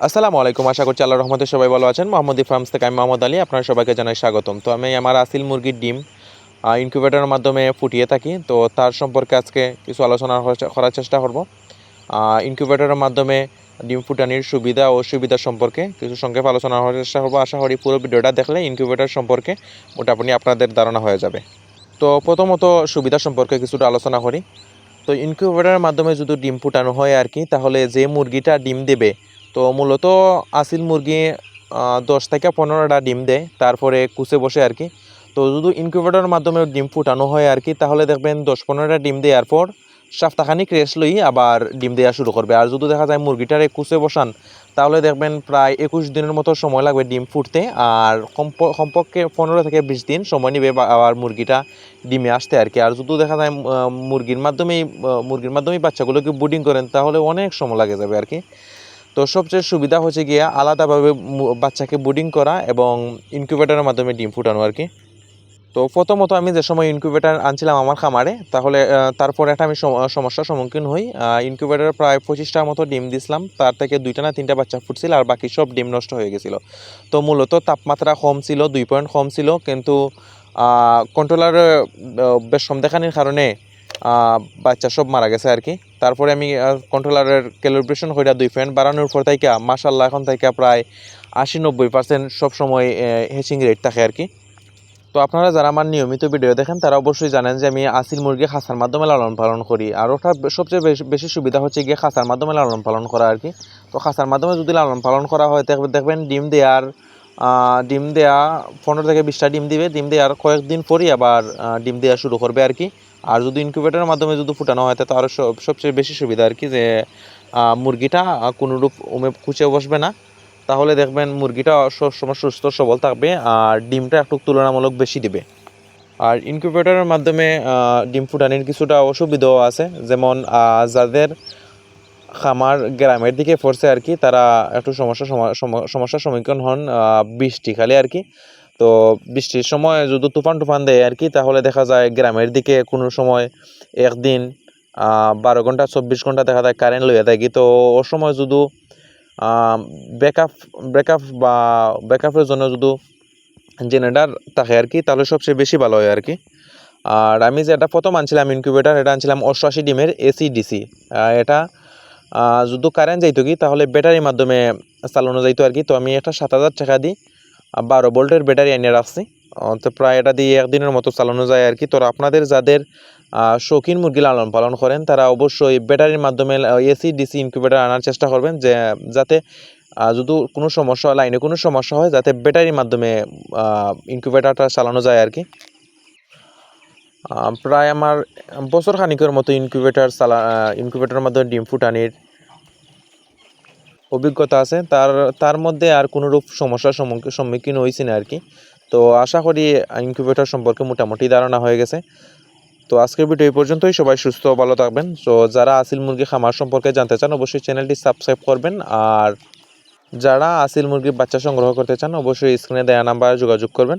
আসসালামু আলাইকুম। আশা করছি আল্লাহ রহমতে সবাই ভালো আছেন। মোহাম্মদ ফার্মস থেকে আমি মোহাম্মদ আলী, আপনার সবাইকে জানাই স্বাগতম। তো আমি আমার আসিল মুরগির ডিম ইনকিউবেটরের মাধ্যমে ফুটিয়ে থাকি। তো তার সম্পর্কে আজকে কিছু আলোচনা করার- চেষ্টা করব। ইনকিউবেটরের মাধ্যমে ডিম ফুটানির সুবিধা ও অসুবিধা সম্পর্কে কিছু সংক্ষেপ আলোচনা করার চেষ্টা করব। আশা করি পুরো ভিডিওটা দেখলে ইনকিউবেটর সম্পর্কে মোটামুটি আপনাদের ধারণা হয়ে যাবে। তো প্রথমত সুবিধা সম্পর্কে কিছুটা আলোচনা করি। তো ইনকিউবেটরের মাধ্যমে যদি ডিম ফুটানো হয় আর কি, তাহলে যে মুরগিটা ডিম দেবে তো মূলত আসিল মুরগি দশ থেকে পনেরোটা ডিম দেয়, তারপরে কুচে বসে আর কি। তো যদি ইনকিউবেটরের মাধ্যমে ডিম ফুটানো হয় আর কি, তাহলে দেখবেন দশ পনেরোটা ডিম দেওয়ার পর সপ্তাহখানিক রেস্ট লই আবার ডিম দেওয়া শুরু করবে। আর যদি দেখা যায় মুরগিটারে কুচে বসান, তাহলে দেখবেন প্রায় একুশ দিনের মতো সময় লাগবে ডিম ফুটতে, আর কমপ- কমপক্ষে পনেরো থেকে বিশ দিন সময় নেবে আবার মুরগিটা ডিমে আসতে আর কি। আর যদি দেখা যায় মুরগির মাধ্যমেই মুরগির মাধ্যমেই বাচ্চাগুলোকে বুডিং করেন, তাহলে অনেক সময় লাগে যাবে আর কি। তো সবচেয়ে সুবিধা হচ্ছে গিয়ে আলাদাভাবে বাচ্চাকে বুডিং করা এবং ইনকিউবেটরের মাধ্যমে ডিম ফুটানো আর কি। তো প্রথমত আমি যে সময় ইনকিউবেটার আনছিলাম আমার খামারে, তাহলে তারপর একটা আমি সম- সমস্যার সম্মুখীন হই। ইনকিউবেটারে প্রায় পঁচিশটার মতো ডিম দিছিলাম, তার থেকে দুইটা না তিনটা বাচ্চা ফুটছিল আর বাকি সব ডিম নষ্ট হয়ে গেছিল। তো মূলত তাপমাত্রা কম ছিল, দুই পয়েন্ট কম ছিল, কিন্তু কন্ট্রোলার বেশ সম দেখানির কারণে বাচ্চা সব মারা গেছে আর কি। তারপরে আমি কন্ট্রোলারের ক্যালিব্রেশন কইরা দুই পয়েন্ট বাড়ানোর পর থেকে মাসাল্লাহ এখন থেকে প্রায় আশি নব্বই পার্সেন্ট সবসময় হেচিং রেট থাকে আর কি। তো আপনারা যারা আমার নিয়মিত ভিডিও দেখেন, তারা অবশ্যই জানেন যে আমি আসিল মুরগি খাসার মাধ্যমে লালন পালন করি। আর ওটা সবচেয়ে বেশি সুবিধা হচ্ছে গিয়ে খাসার মাধ্যমে লালন পালন করা আর কি। তো খাসার মাধ্যমে যদি লালন পালন করা হয় দেখবে- দেখবেন ডিম দেওয়ার ডিম দেয়া, পনেরো থেকে বিশটা ডিম দিবে। ডিম দেওয়ার কয়েকদিন পরই আবার ডিম দেওয়া শুরু করবে আর কি। আর যদি ইনকিউবেটরের মাধ্যমে যদি ফুটানো হয় তাহলে আরও সবচেয়ে বেশি সুবিধা আর কি যে মুরগিটা কোনোরূপ উমে কুচে বসবে না। তাহলে দেখবেন মুরগিটা সবসময় সুস্থ, সবল থাকবে আর ডিমটা একটু তুলনামূলক বেশি দিবে। আর ইনকিউবেটরের মাধ্যমে ডিম ফুটানির কিছুটা অসুবিধাও আছে। যেমন যাদের খামার গ্রামের দিকে পড়ছে আর কি। তারা একটু সমস্যা সমা- সম- সমস্যার সম্মুখীন হন বৃষ্টি খালি আর কি। তো বৃষ্টির সময় যদি তুফান টুফান দেয় আর কি, তাহলে দেখা যায় গ্রামের দিকে কোনো সময় একদিন বারো ঘণ্টা, চব্বিশ ঘণ্টা দেখা যায় কারেন্ট লইয়া থাকি তো ও সময় যদি ব্যাকআপ ব্রেকআপ বা ব্যাকআপের জন্য যদি জেনারেটার থাকে আর কি, তাহলে সবচেয়ে বেশি ভালো হয় আর কি। আর আমি যেটা প্রথম আনছিলাম ইনকিউবেটার এটা আনছিলাম অষ্টআশি ডিমের এসি ডিসি এটা যদি কারেন্ট যাইতো কি, তাহলে ব্যাটারির মাধ্যমে চালানো যাইতো আর কি। তো আমি একটা সাত হাজার টাকা দিই বারো ভোল্টের ব্যাটারি এনে রাখছি। তো প্রায় এটা দিয়ে একদিনের মতো চালানো যায় আর কি। তো আপনাদের যাদের শৌখিন মুরগি লালন পালন করেন, তারা অবশ্যই ব্যাটারির মাধ্যমে এসি ডিসি ইনকিউবেটার আনার চেষ্টা করবেন, যে, যাতে যদি কোনো সমস্যা লাইনে কোনো সমস্যা হয়, যাতে ব্যাটারির মাধ্যমে ইনকিউবেটারটা চালানো যায় আর কি। প্রায় আমার বছর খানিকের মতো ইনকিউবেটার চালা ইনকিউবেটারের মাধ্যমে ডিম ফুটানির অভিজ্ঞতা আছে। তার তার মধ্যে আর কোনোরূপ সমস্যার সম্মুখীন হয়েছি না আর কি তো আশা করি ইনকিউবেটর সম্পর্কে মোটামুটি ধারণা হয়ে গেছে। তো আজকের ভিডিও এই পর্যন্তই। সবাই সুস্থ ভালো থাকবেন। তো যারা আসিল মুরগি খামার সম্পর্কে জানতে চান, অবশ্যই চ্যানেলটি সাবস্ক্রাইব করবেন। আর যারা আসিল মুরগির বাচ্চা সংগ্রহ করতে চান, অবশ্যই স্ক্রিনে দেওয়া নাম্বারে যোগাযোগ করবেন।